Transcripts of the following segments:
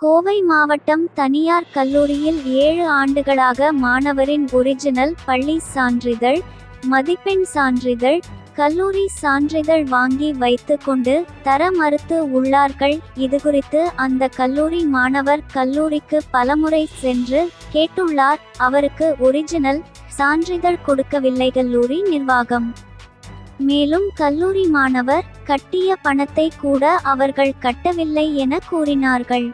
கோவை மாவட்டம் தனியார் கல்லூரியில் ஏழு ஆண்டுகளாக மாணவரின் ஒரிஜினல் பள்ளி சான்றிதழ் மதிப்பெண் சான்றிதழ் கல்லூரி சான்றிதழ் வாங்கி வைத்து கொண்டு தர மறுத்து உள்ளார்கள். இதுகுறித்து அந்த கல்லூரி மாணவர் கல்லூரிக்கு பலமுறை சென்று கேட்டுள்ளார். அவருக்கு ஒரிஜினல் சான்றிதழ் கொடுக்கவில்லை. கல்லூரி நிர்வாகம். மேலும் கல்லூரி மாணவர் கட்டிய பணத்தை கூட அவர்கள் கட்டவில்லை என கூறினார்கள்.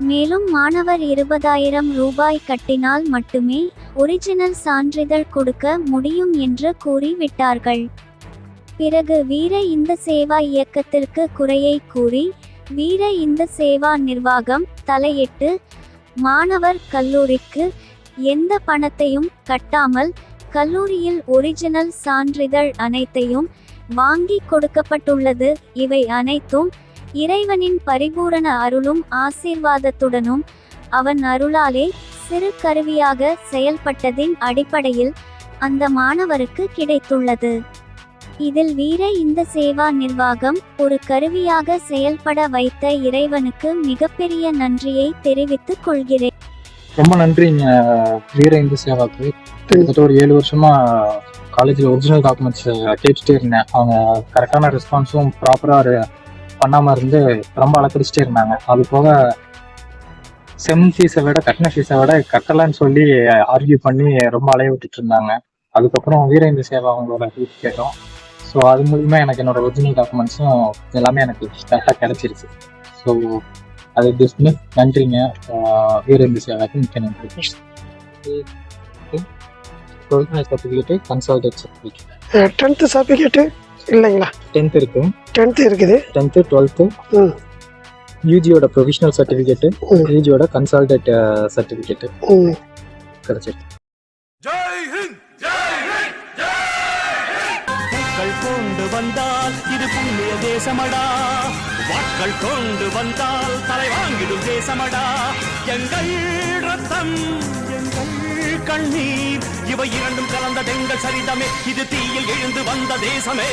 மேலும் மாணவர் இருபதாயிரம் ரூபாய் கட்டினால் மட்டுமே ஒரிஜினல் சான்றிதழ் கொடுக்க முடியும் என்று கூறிவிட்டார்கள். பிறகு வீர இந்த சேவா இயக்கத்திற்கு குறையை கூறி வீர இந்த சேவா நிர்வாகம் தலையிட்டு மாணவர் கல்லூரிக்கு எந்த பணத்தையும் கட்டாமல் கல்லூரியில் ஒரிஜினல் சான்றிதழ் அனைத்தையும் வாங்கி கொடுக்கப்பட்டுள்ளது. இவை அனைத்தும் இறைவனின் பரிபூரண அருளும் ஆசீர்வாதத்துடனும் அவன் அருளாலே சிறு கருவியாக செயல்பட்டதின் அடிப்படையில் அந்த மாணவருக்கு கிடைத்துள்ளது. இதில் வீர இந்த சேவா நிர்வாகம் ஒரு கருவியாக செயல்பட வைத்த இறைவனுக்கு மிகப்பெரிய நன்றியை தெரிவித்துக் கொள்கிறேன். ரொம்ப நன்றிங்க வீர இந்த சேவாக்கு. கிட்டத்தட்ட ஒரு ஏழு வருஷமா காலேஜில் ஒரிஜினல் டாக்குமெண்ட்ஸ் கேட்டுட்டே இருந்தேன். அவங்க கரெக்டான ரெஸ்பான்ஸும் ப்ராப்பராக பண்ணாமல் இருந்து ரொம்ப அலக்கடிச்சிட்டே இருந்தாங்க. அது போக செம் ஃபீஸை விட கட்டின ஃபீஸை விட கட்டலைன்னு சொல்லி ஆர்கியூ பண்ணி ரொம்ப அலைய விட்டுட்டு இருந்தாங்க. அதுக்கப்புறம் வீரேந்திர சேவா அவங்களோட ஹெல்ப் கேட்டோம். ஸோ அது மூலிமா எனக்கு என்னோட ஒரிஜினல் டாக்குமெண்ட்ஸும் எல்லாமே எனக்கு கரெக்டாக கிடைச்சிருச்சு. ஸோ அது டிஸ்மி நன்றிங்க. வீரேந்திர சேவாக்கு மிக்க நன்றி. Certificate consolidate certificate tenth certificate இல்லைங்களா? டென்த் இருக்கு. டென்த்து இருக்குது. டென்த்து டுவெல்த்து ம். யூஜியோட ப்ரொவிஷனல் சர்டிஃபிகேட்டு. யூஜியோட கன்சல்டேட் சர்டிஃபிகேட்டு ம். கிடைச்சிருக்கு. கொண்டு வந்தால் இது புண்ணிய தேசமடா. வாட்கள் கொண்டு வந்தால் தலை வாங்கிடும் தேசமடா. எங்கள் ரத்தம் எங்கள் கண்ணீர் இவை இரண்டும் கலந்த தெங்கள் சரிதமே. இது தீயில் எழுந்து வந்த தேசமே.